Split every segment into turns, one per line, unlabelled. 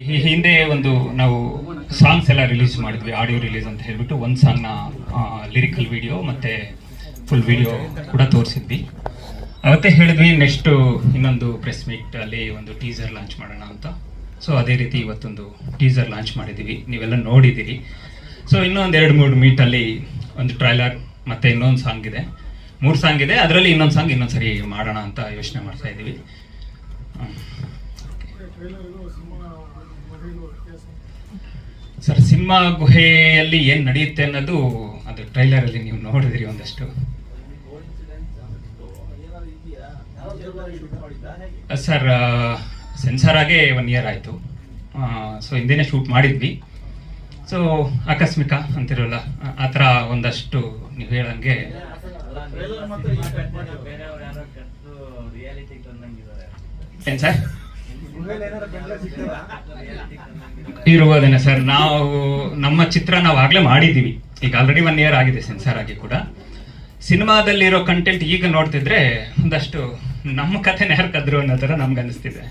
ಈ ಹಿಂದೆ ಒಂದು ನಾವು ಸಾಂಗ್ಸ್ ಎಲ್ಲ ರಿಲೀಸ್ ಮಾಡಿದ್ವಿ ಆಡಿಯೋ ರಿಲೀಸ್ ಅಂತ ಹೇಳ್ಬಿಟ್ಟು ಒಂದು ಸಾಂಗ್ನ ಲಿರಿಕಲ್ ವಿಡಿಯೋ ಮತ್ತೆ ಫುಲ್ ವಿಡಿಯೋ ಕೂಡ ತೋರಿಸಿದ್ವಿ. ಅವತ್ತೇ ಹೇಳಿದ್ವಿ ನೆಕ್ಸ್ಟ್ ಇನ್ನೊಂದು ಪ್ರೆಸ್ ಮೀಟ್ ಅಲ್ಲಿ ಒಂದು ಟೀಸರ್ ಲಾಂಚ್ ಮಾಡೋಣ ಅಂತ. ಸೊ ಅದೇ ರೀತಿ ಇವತ್ತೊಂದು ಟೀಸರ್ ಲಾಂಚ್ ಮಾಡಿದ್ದೀವಿ, ನೀವೆಲ್ಲ ನೋಡಿದ್ದೀರಿ. ಸೊ ಇನ್ನೊಂದು ಎರಡು ಮೂರು ಮೀಟಲ್ಲಿ ಒಂದು ಟ್ರೈಲರ್ ಮತ್ತೆ ಇನ್ನೊಂದು ಸಾಂಗ್ ಇದೆ. ಮೂರು ಸಾಂಗ್ ಇದೆ, ಅದರಲ್ಲಿ ಇನ್ನೊಂದು ಸಾಂಗ್ ಇನ್ನೊಂದು ಸರಿ ಮಾಡೋಣ ಅಂತ ಯೋಚನೆ ಮಾಡ್ತಾ ಇದ್ದೀವಿ. ಹ್ಮ್. ಸರ್ ಸಿನಿಮಾ ಗುಹೆಯಲ್ಲಿ ಏನ್ ನಡೆಯುತ್ತೆ ಅನ್ನೋದು ಅದು ಟ್ರೈಲರ್ ಅಲ್ಲಿ ನೀವು ನೋಡಿದ್ರಿ ಒಂದಷ್ಟು. ಸರ್ ಸೆನ್ಸಾರ್ ಆಗೇ ಒನ್ ಇಯರ್ ಆಯ್ತು. ಸೊ ಹಿಂದೆನೇ ಶೂಟ್ ಮಾಡಿದ್ವಿ. ಸೊ ಆಕಸ್ಮಿಕ ಅಂತಿರಲ್ಲ ಆ ಥರ ಒಂದಷ್ಟು ನೀವು ಹೇಳಂಗೆ ಏನು ಸರ್? ಇರ್ಬೋದೇನೆ ಸರ್, ನಾವು ನಮ್ಮ ಚಿತ್ರ ನಾವು ಆಗ್ಲೇ ಮಾಡಿದೀವಿ ಈಗ ಆಲ್ರೆಡಿ ಒನ್ ಇಯರ್ ಆಗಿದೆ ಸೆನ್ಸಾರ್ ಆಗಿ ಕೂಡ. ಸಿನಿಮಾದಲ್ಲಿರೋ ಕಂಟೆಂಟ್ ಈಗ ನೋಡ್ತಿದ್ರೆ ಒಂದಷ್ಟು ನಮ್ಮ ಕಥೆನ ಯಾರು ಅನ್ನೋ ಥರ ನಮ್ಗೆ ಅನಿಸ್ತಿದೆ.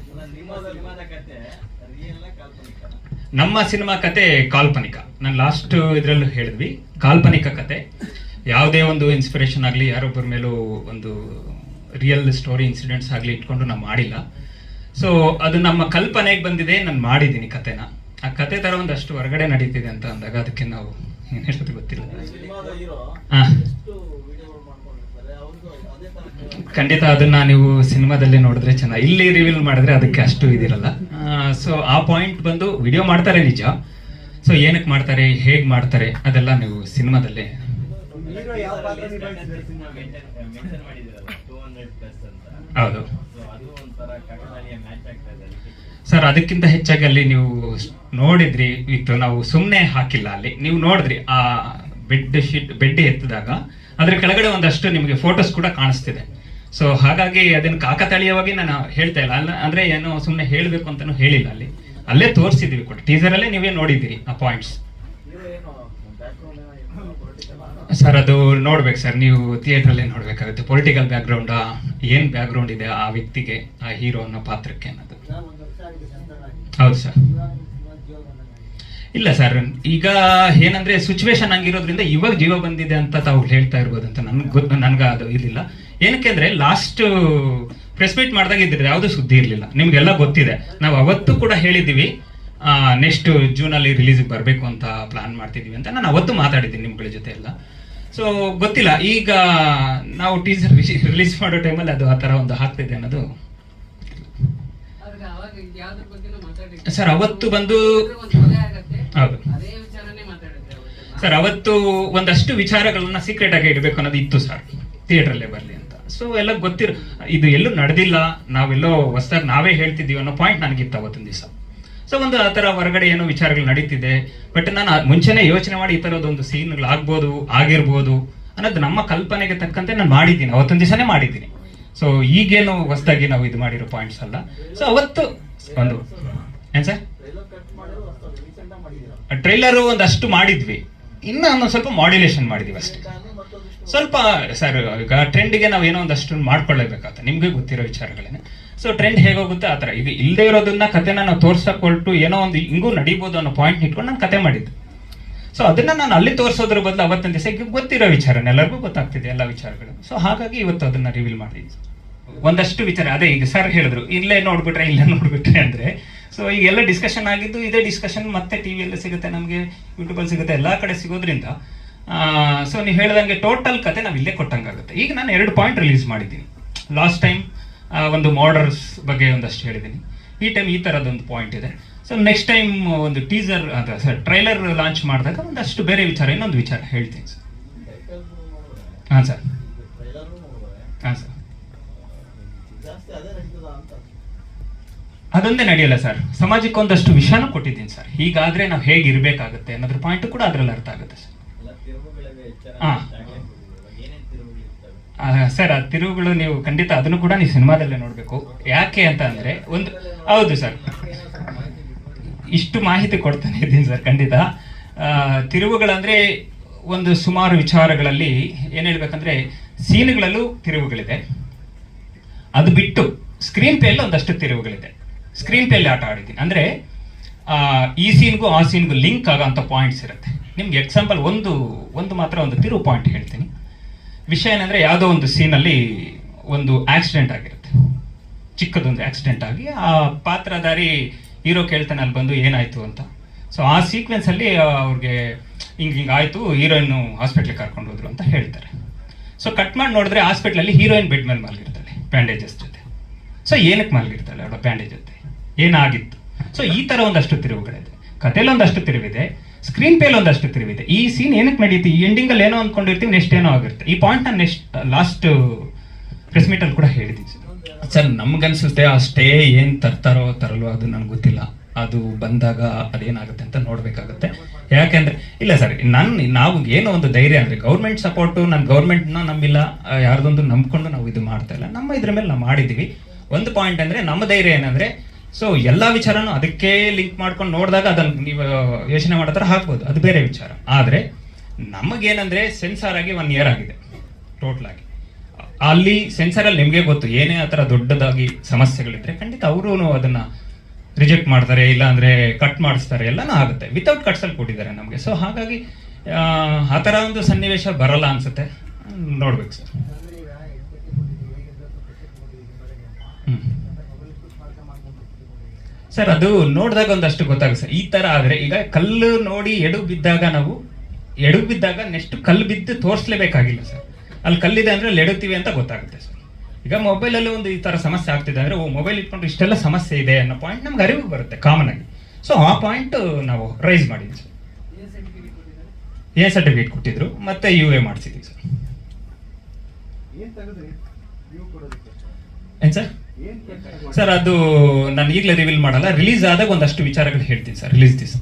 ನಮ್ಮ ಸಿನಿಮಾ ಕತೆ ಕಾಲ್ಪನಿಕ. ನಾನು ಲಾಸ್ಟ್ ಇದರಲ್ಲೂ ಹೇಳಿದ್ವಿ, ಕಾಲ್ಪನಿಕ ಕತೆ. ಯಾವುದೇ ಒಂದು ಇನ್ಸ್ಪಿರೇಷನ್ ಆಗಲಿ, ಯಾರೊಬ್ಬರ ಮೇಲೂ ಒಂದು ರಿಯಲ್ ಸ್ಟೋರಿ ಇನ್ಸಿಡೆಂಟ್ಸ್ ಆಗಲಿ ಇಟ್ಕೊಂಡು ನಾವು ಮಾಡಿಲ್ಲ. ಸೊ ಅದು ನಮ್ಮ ಕಲ್ಪನೆಗೆ ಬಂದಿದೆ ನಾನು ಮಾಡಿದ್ದೀನಿ ಕತೆನ ಆ ಕತೆ ತರ ಒಂದಷ್ಟು ಹೊರಗಡೆ ನಡೀತಿದೆ ಅಂತ ಅಂದಾಗ ಅದಕ್ಕೆ ನಾವು ಏನು ಹೇಳೋದು ಗೊತ್ತಿಲ್ಲ. ಹಾ. ಖಂಡಿತ ಅದನ್ನ ನೀವು ಸಿನಿಮಾದಲ್ಲಿ ನೋಡಿದ್ರೆ ಚೆನ್ನಾಗಿ ಇಲ್ಲಿ ರಿವೀಲ್ ಮಾಡಿದ್ರೆ ಅದಕ್ಕೆ ಅಷ್ಟು ಇದಿರಲ್ಲ. ಸೊ ಆ ಪಾಯಿಂಟ್ ಬಂದು ವಿಡಿಯೋ ಮಾಡ್ತಾರೆ ನಿಜ. ಸೊ ಏನಕ್ಕೆ ಮಾಡ್ತಾರೆ ಹೇಗೆ ಮಾಡ್ತಾರೆ ಅದೆಲ್ಲ ನೀವು ಸಿನಿಮಾದಲ್ಲಿ
ಹೀರೋ ಯಾವ ಪಾತ್ರ ನಿಭಾಯಿಸಿದ್ದಾರೆ ಸಿನಿಮಾಗೆ
ಹೌದು. ಸರ್, ಅದಕ್ಕಿಂತ ಹೆಚ್ಚಾಗಿ ಅಲ್ಲಿ ನೀವು ನೋಡಿದ್ರಿ, ಇತ್ತು. ನಾವು ಸುಮ್ಮನೆ ಹಾಕಿಲ್ಲ ಅಲ್ಲಿ. ನೀವು ನೋಡಿದ್ರಿ ಆ ಬೆಡ್ ಶೀಟ್, ಬೆಡ್ ಎತ್ತಿದಾಗ. ಅದ್ರ ಕೆಳಗಡೆ ಒಂದಷ್ಟು ನಿಮಗೆ ಫೋಟೋಸ್ ಕೂಡ ಕಾಣಿಸ್ತಿದೆ. ಸೊ, ಹಾಗಾಗಿ ಅದನ್ನು ಕಾಕತಾಳೀಯವಾಗಿ ನಾನು ಹೇಳ್ತಾ ಇಲ್ಲ. ಅಲ್ಲ, ಅಂದ್ರೆ ಏನೋ ಸುಮ್ಮನೆ ಹೇಳಬೇಕು ಅಂತಾನು ಹೇಳಿಲ್ಲ ಅಲ್ಲಿ. ಅಲ್ಲೇ ತೋರಿಸಿದ್ವಿ ಕೂಡ. ಟೀಸರ್ ಅಲ್ಲೇ ನೀವೇ ನೋಡಿದ್ದೀರಿ ಆ ಪಾಯಿಂಟ್ಸ್ ಸರ್, ಅದು ನೋಡ್ಬೇಕು ಸರ್. ನೀವು ಥಿಯೇಟ್ರಲ್ಲೇ ನೋಡ್ಬೇಕಾಗುತ್ತೆ? ಪೊಲಿಟಿಕಲ್ ಬ್ಯಾಕ್ಗ್ರೌಂಡ್ ಏನ್ ಬ್ಯಾಕ್ಗ್ರೌಂಡ್ ಇದೆ ಆ ವ್ಯಕ್ತಿಗೆ, ಆ ಹೀರೋ ಅನ್ನೋ ಪಾತ್ರಕ್ಕೆ ಅನ್ನೋದು? ಹೌದು ಸರ್. ಇಲ್ಲ ಸರ್, ಈಗ ಏನಂದ್ರೆ ಸಿಚುವೇಶನ್ ಹಂಗಿರೋದ್ರಿಂದ ಇವಾಗ ಜೀವ ಬಂದಿದೆ ಅಂತ ತಾವು ಹೇಳ್ತಾ ಇರ್ಬೋದು ಅಂತ ನನ್ಗೆ ನನ್ಗೆ ಅದು ಇರಲಿಲ್ಲ ಏನಕ್ಕೆ ಅಂದ್ರೆ ಲಾಸ್ಟ್ ಪ್ರೆಸ್ ಮೀಟ್ ಮಾಡಿದಾಗ ಇದ್ರೆ ಯಾವುದೂ ಸುದ್ದಿ ಇರಲಿಲ್ಲ. ನಿಮ್ಗೆಲ್ಲ ಗೊತ್ತಿದೆ. ನಾವು ಅವತ್ತು ಕೂಡ ಹೇಳಿದ್ದೀವಿ ನೆಕ್ಸ್ಟ್ ಜೂನ್ ಅಲ್ಲಿ ರಿಲೀಸ್ ಬರಬೇಕು ಅಂತ ಪ್ಲಾನ್ ಮಾಡ್ತಿದೀವಿ ಅಂತ. ನಾನು ಅವತ್ತು ಮಾತಾಡಿದ್ದೀನಿ ನಿಮ್ಗಳ ಜೊತೆ ಎಲ್ಲ. ಸೊ ಗೊತ್ತಿಲ್ಲ. ಈಗ ನಾವು ಟೀಸರ್ ರಿಲೀಸ್ ಮಾಡೋ ಟೈಮಲ್ಲಿ ಅದು ಆ ಥರ ಒಂದು ಹಾಕ್ತಿದೆ ಅನ್ನೋದು. ಸರ್, ಅವತ್ತು ಬಂದು-. ಹೌದು. ಸರ್ ಅವತ್ತು ಒಂದಷ್ಟು ವಿಚಾರಗಳನ್ನ ಸೀಕ್ರೆಟ್ ಆಗಿ ಇಡಬೇಕು ಅನ್ನೋದು ಇತ್ತು ಸರ್. ಥಿಯೇಟ್ರಲ್ಲೇ ಬರಲಿ ಅಂತ. ಸೊ ಎಲ್ಲ ಗೊತ್ತಿರೋ ಇದು ಎಲ್ಲೂ ನಡೆದಿಲ್ಲ. ನಾವೆಲ್ಲೋ ಹೊಸದಾಗಿ ನಾವೇ ಹೇಳ್ತಿದ್ದೀವಿ ಅನ್ನೋ ಪಾಯಿಂಟ್ ನನಗಿತ್ತು ಅವತ್ತೊಂದು ದಿವಸ. ಸೊ ಒಂದು ಆ ಥರ ಹೊರಗಡೆ ಏನೋ ವಿಚಾರಗಳು ನಡೀತಿದೆ. ಬಟ್ ನಾನು ಮುಂಚೆನೆ ಯೋಚನೆ ಮಾಡಿ ಈ ಥರದೊಂದು ಸೀನ್ಗಳು ಆಗ್ಬೋದು, ಆಗಿರ್ಬೋದು ಅನ್ನೋದು ನಮ್ಮ ಕಲ್ಪನೆಗೆ ತಕ್ಕಂತೆ ನಾನು ಮಾಡಿದ್ದೀನಿ. ಅವತ್ತೊಂದು ದಿವಸನೇ ಮಾಡಿದ್ದೀನಿ. ಸೊ ಈಗೇನು ಹೊಸದಾಗಿ ನಾವು ಇದು ಮಾಡಿರೋ ಪಾಯಿಂಟ್ಸ್ ಅಲ್ಲ. ಸೊ ಅವತ್ತು ಒಂದು ಏನ್ ಸರ್
ಟ್ರೈಲರು
ಒಂದಷ್ಟು ಮಾಡಿದ್ವಿ. ಇನ್ನು ಒಂದು ಸ್ವಲ್ಪ ಮಾಡ್ಯುಲೇಷನ್ ಮಾಡಿದ್ವಿ ಅಷ್ಟೇ. ಸ್ವಲ್ಪ ಸರ್ ಈಗ ಟ್ರೆಂಡ್ಗೆ ನಾವು ಏನೋ ಒಂದಷ್ಟು ಮಾಡ್ಕೊಳ್ಳೇಬೇಕಾಗುತ್ತೆ ನಿಮ್ಗೆ ಗೊತ್ತಿರೋ ವಿಚಾರಗಳೇನೆ. ಸೊ ಟ್ರೆಂಡ್ ಹೇಗೋಗುತ್ತೆ ಆ ಥರ. ಇದು ಇಲ್ಲದೆ ಇರೋದನ್ನ ಕತೆನ ನಾನು ತೋರ್ಸಕ್ ಹೊರಟು ಏನೋ ಒಂದು ಹಿಂಗೂ ನಡೀಬೋದು ಅನ್ನೋ ಪಾಯಿಂಟ್ ಇಟ್ಕೊಂಡು ನಾನು ಕತೆ ಮಾಡಿದ್ದು. ಸೊ ಅದನ್ನ ನಾನು ಅಲ್ಲಿ ತೋರಿಸೋದ್ರ ಬದಲು ಅವತ್ತಿನ ದಿವಸ ಗೊತ್ತಿರೋ ವಿಚಾರನ. ಎಲ್ಲರಿಗೂ ಗೊತ್ತಾಗ್ತಿದೆ ಎಲ್ಲ ವಿಚಾರಗಳು. ಸೊ ಹಾಗಾಗಿ ಇವತ್ತು ಅದನ್ನ ರಿವೀಲ್ ಮಾಡಿದ್ವಿ. ಒಂದಷ್ಟು ವಿಚಾರ. ಅದೇ ಈಗ ಸರ್ ಹೇಳಿದ್ರು, ಇಲ್ಲೇ ನೋಡ್ಬಿಟ್ರೆ ಇಲ್ಲೇ ನೋಡ್ಬಿಟ್ರೆ ಅಂದ್ರೆ. ಸೊ ಈಗ ಎಲ್ಲ ಡಿಸ್ಕಷನ್ ಆಗಿದ್ದು ಇದೇ ಡಿಸ್ಕಷನ್ ಮತ್ತೆ ಟಿವಿಯಲ್ಲಿ ಸಿಗುತ್ತೆ, ನಮಗೆ ಯೂಟ್ಯೂಬಲ್ಲಿ ಸಿಗುತ್ತೆ, ಎಲ್ಲಾ ಕಡೆ ಸಿಗೋದ್ರಿಂದ. ಸೊ ನೀವು ಹೇಳ್ದಂಗೆ ಟೋಟಲ್ ಕತೆ ನಾವು ಇಲ್ಲೇ ಕೊಟ್ಟಂಗಾಗುತ್ತೆ. ಈಗ ನಾನು ಎರಡು ಪಾಯಿಂಟ್ ರಿಲೀಸ್ ಮಾಡಿದ್ದೀನಿ. ಲಾಸ್ಟ್ ಟೈಮ್ ಒಂದು ಮಾಡರ್ಸ್ ಬಗ್ಗೆ ಒಂದಷ್ಟು ಹೇಳಿದ್ದೀನಿ. ಈ ಟೈಮ್ ಈ ಥರದೊಂದು ಪಾಯಿಂಟ್ ಇದೆ. ಸೊ ನೆಕ್ಸ್ಟ್ ಟೈಮ್ ಒಂದು ಟೀಸರ್ ಅಂತ ಸರ್ ಟ್ರೈಲರ್ ಲಾಂಚ್ ಮಾಡಿದಾಗ ಒಂದಷ್ಟು ಬೇರೆ ವಿಚಾರ ಇನ್ನೊಂದು ವಿಚಾರ ಹೇಳ್ತೀನಿ ಸರ್. ಹಾಂ ಸರ್. ಹಾಂ ಸರ್. ಅದೊಂದೇ ನಡೆಯಲ್ಲ ಸರ್. ಸಮಾಜಕ್ಕೆ ಒಂದಷ್ಟು ವಿಷಯನೂ ಕೊಟ್ಟಿದ್ದೀನಿ ಸರ್. ಹೀಗಾದರೆ ನಾವು ಹೇಗೆ ಇರಬೇಕಾಗುತ್ತೆ ಅನ್ನೋದ್ರ ಪಾಯಿಂಟ್ ಕೂಡ ಅದರಲ್ಲಿ ಅರ್ಥ ಆಗುತ್ತೆ ಸರ್. ಹಾ.
ಏನೇನು ತಿರುವುಗಳು ಇರ್ತವೆ
ಆ, ಸರ್, ಆ ತಿರುವುಗಳು ನೀವು ಖಂಡಿತ ಅದನ್ನು ಕೂಡ ನೀವು ಸಿನಿಮಾದಲ್ಲೇ ನೋಡಬೇಕು. ಯಾಕೆ ಅಂತ ಅಂದರೆ ಒಂದು, ಹೌದು ಸರ್. ಇಷ್ಟು ಮಾಹಿತಿ ಕೊಡ್ತಾನೆ ಇದ್ದೀನಿ ಸರ್, ಖಂಡಿತ. ತಿರುವುಗಳಂದ್ರೆ ಒಂದು ಸುಮಾರು ವಿಚಾರಗಳಲ್ಲಿ ಏನು ಹೇಳ್ಬೇಕಂದ್ರೆ ಸೀನ್ಗಳಲ್ಲೂ ತಿರುವುಗಳಿದೆ. ಅದು ಬಿಟ್ಟು ಸ್ಕ್ರೀನ್ ಪೇಲ್ ಒಂದಷ್ಟು ತಿರುವುಗಳಿದೆ. ಸ್ಕ್ರೀನ್ ಪೇಲ್ ಆಟ ಆಡಿದ್ದೀನಿ. ಅಂದ್ರೆ ಈ ಸೀನ್ಗೂ ಆ ಸೀನ್ಗೂ ಲಿಂಕ್ ಆಗೋಂಥ ಪಾಯಿಂಟ್ಸ್ ಇರುತ್ತೆ. ನಿಮ್ಗೆ ಎಕ್ಸಾಂಪಲ್ ಒಂದು ಒಂದು ಮಾತ್ರ ಒಂದು ತಿರುವು ಪಾಯಿಂಟ್ ಹೇಳ್ತೀನಿ. ವಿಷಯ ಏನಂದ್ರೆ ಯಾವುದೋ ಒಂದು ಸೀನಲ್ಲಿ ಒಂದು ಆಕ್ಸಿಡೆಂಟ್ ಆಗಿರುತ್ತೆ. ಚಿಕ್ಕದೊಂದು ಆಕ್ಸಿಡೆಂಟ್ ಆಗಿ ಆ ಪಾತ್ರಧಾರಿ ಹೀರೋ ಕೇಳ್ತಾನೆ ಅಲ್ಲಿ ಬಂದು ಏನಾಯ್ತು ಅಂತ. ಸೊ ಆ ಸೀಕ್ವೆನ್ಸ್ ಅಲ್ಲಿ ಅವ್ರಿಗೆ ಹಿಂಗೆ ಹಿಂಗೆ ಆಯಿತು, ಹೀರೋಯಿನ್ನು ಹಾಸ್ಪಿಟ್ಲಿಗೆ ಕರ್ಕೊಂಡು ಹೋದ್ರು ಅಂತ ಹೇಳ್ತಾರೆ. ಸೊ ಕಟ್ ಮಾಡಿ ನೋಡಿದ್ರೆ ಹಾಸ್ಪಿಟ್ಲಲ್ಲಿ ಹೀರೋಯಿನ್ ಬೆಡ್ ಮೇಲೆ ಮಲಗಿರ್ತಾಳೆ, ಬ್ಯಾಂಡೇಜಸ್ ಜೊತೆ. ಸೊ ಏನಕ್ಕೆ ಮಲಗಿರ್ತಾಳೆ ಅವಳ ಬ್ಯಾಂಡೇಜ್ ಜೊತೆ? ಏನಾಗಿತ್ತು? ಸೊ ಈ ತರ ಒಂದಷ್ಟು ತಿರುವುಗಳಿದೆ. ಕಥೆಲಿ ಒಂದಷ್ಟು ತಿರುವಿದೆ. ಸ್ಕ್ರೀನ್ ಪೇಲ್ ಒಂದಷ್ಟು ತಿರುಗಿದೆ ಈ ಸೀನ್ ಏನಕ್ಕೆ ನಡೀತಿ? ಈ ಎಂಡಿಂಗ್ ಅಲ್ಲಿ ಏನೋ ಅಂದ್ಕೊಂಡಿರ್ತೀವಿ ನೆಕ್ಸ್ಟ್ ಏನೋ ಆಗಿರುತ್ತೆ ಈ ಪಾಯಿಂಟ್ ನಾನು ನೆಕ್ಸ್ಟ್ ಲಾಸ್ಟ್ ಪ್ರೆಸ್ ಮೀಟ್ ಅಲ್ಲಿ ಕೂಡ ಹೇಳಿದ್ದೀನಿ ಸರ್. ನಮ್ಗನ್ಸುತ್ತೆ ಆ ಸ್ಟೇ ಏನು ತರ್ತಾರೋ, ತರಲ್ವೋ ಅದು ನನಗೆ ಗೊತ್ತಿಲ್ಲ. ಅದು ಬಂದಾಗ ಅದೇನಾಗುತ್ತೆ ಅಂತ ನೋಡಬೇಕಾಗುತ್ತೆ. ಯಾಕೆಂದ್ರೆ, ಇಲ್ಲ ಸರ್ ನನ್ನ ನಾವು ಏನೋ ಒಂದು ಧೈರ್ಯ ಅಂದ್ರೆ ಗೌರ್ಮೆಂಟ್ ಸಪೋರ್ಟು ನಾನು ಗೌರ್ಮೆಂಟ್ನ ನಂಬಿಲ್ಲ. ಯಾರ್ದೊಂದು ನಂಬ್ಕೊಂಡು ನಾವು ಇದು ಮಾಡ್ತಾ ಇಲ್ಲ. ನಮ್ಮ ಇದ್ರ ಮೇಲೆ ನಾವು ಮಾಡಿದ್ದೀವಿ ಒಂದು ಪಾಯಿಂಟ್ ಅಂದ್ರೆ, ನಮ್ಮ ಧೈರ್ಯ ಏನಂದ್ರೆ ಸೊ ಎಲ್ಲಾ ವಿಚಾರನೂ ಅದಕ್ಕೆ ಲಿಂಕ್ ಮಾಡ್ಕೊಂಡು ನೋಡಿದಾಗ ಅದನ್ನ ನೀವು ಯೋಚನೆ ಮಾಡೋ ಥರ ಹಾಕ್ಬೋದು. ಅದು ಬೇರೆ ವಿಚಾರ. ಆದರೆ, ನಮಗೇನಂದ್ರೆ ಸೆನ್ಸಾರ್ ಆಗಿ ಒನ್ ಇಯರ್ ಆಗಿದೆ. ಟೋಟಲ್ ಆಗಿ. ಅಲ್ಲಿ ಸೆನ್ಸರ್ ಅಲ್ಲಿ ನಿಮಗೆ ಗೊತ್ತು, ಏನೇ ಆ ಥರ ದೊಡ್ಡದಾಗಿ ಸಮಸ್ಯೆಗಳಿದ್ರೆ ಖಂಡಿತ ಅವರು ಅದನ್ನ ರಿಜೆಕ್ಟ್ ಮಾಡ್ತಾರೆ ಇಲ್ಲ ಅಂದ್ರೆ ಕಟ್ ಮಾಡಿಸ್ತಾರೆ, ಎಲ್ಲನೂ ಆಗುತ್ತೆ. ವಿತೌಟ್ ಕಟ್ಸಲ್ಲಿ ಕೊಟ್ಟಿದ್ದಾರೆ ನಮಗೆ. ಸೊ ಹಾಗಾಗಿ ಆ ಥರ ಒಂದು ಸನ್ನಿವೇಶ ಬರಲ್ಲ ಅನ್ಸುತ್ತೆ. ನೋಡ್ಬೇಕು ಸರ್
ಅಂದ್ರೆ ಈಗ ಎಂಟಕ್ಕೆ ಕೊಟ್ಟಿದ್ದೀವಿ ಹೇಗಿದ್ರೆ ಪುಸ್ತಕ ಕೊಟ್ಟಿದ್ದೀವಿ ಬೆಳಗ್ಗೆ
ಹ್ಮ್
ಮೊಬೈಲ್ ಪುಷ್ ಮಾಡ್ಕೊಂಡು ಮಾಡ್ಕೊಂಡು ಕೊಟ್ಟಿದ್ದೀವಿ
ಸರ್ ಅದು ನೋಡಿದಾಗ ಒಂದಷ್ಟು ಗೊತ್ತಾಗುತ್ತೆ ಸರ್. ಈ ತರ ಆದ್ರೆ ಈಗ ಕಲ್ಲು ನೋಡಿ ಎಡು ಬಿದ್ದಾಗ ನಾವು ಎಡು ಬಿದ್ದಾಗ ನೆಕ್ಸ್ಟ್ ಕಲ್ಲು ಬಿದ್ದು ತೋರಿಸ್ಲೇಬೇಕಾಗಿಲ್ಲ ಸರ್. ಅಲ್ಲಿ ಕಲ್ಲಿದೆ ಅಂದ್ರೆ ಅಲ್ಲಿ ಎಡುತ್ತೀವಿ ಅಂತ ಗೊತ್ತಾಗುತ್ತೆ ಸರ್. ಈಗ ಮೊಬೈಲ್ ಅಲ್ಲಿ ಒಂದು ಈ ತರ ಸಮಸ್ಯೆ ಆಗ್ತಿದೆ ಅಂದ್ರೆ ಓ ಮೊಬೈಲ್ ಇಟ್ಕೊಂಡು ಇಷ್ಟೆಲ್ಲ ಸಮಸ್ಯೆ ಇದೆ ಅನ್ನೋ ಪಾಯಿಂಟ್ ನಮ್ಗೆ ಅರಿವು ಬರುತ್ತೆ ಕಾಮನ್ ಆಗಿ. ಸೊ ಆ ಪಾಯಿಂಟ್ ನಾವು ರೈಸ್ ಮಾಡಿದ್ವಿ ಸರ್.
ಏನ್ ಸರ್ಟಿಫಿಕೇಟ್ ಕೊಟ್ಟಿದ್ದಾರೆ
ಎ ಸರ್ಟಿಫಿಕೇಟ್ ಕೊಟ್ಟಿದ್ರು ಮತ್ತೆ ಯು ಎ ಮಾಡಿಸಿದ್ವಿ ಸರ್.
ಏನ್
ಸರ್? ಸರ್ ಅದು ನಾನು ಈಗಲೇ ರಿವೀಲ್ ಮಾಡಲ್ಲ ರಿಲೀಸ್ ಆದಾಗ ಒಂದಷ್ಟು ವಿಚಾರಗಳು ಹೇಳ್ತೀನಿ ಸರ್ ರಿಲೀಸ್ ದಿವಸ.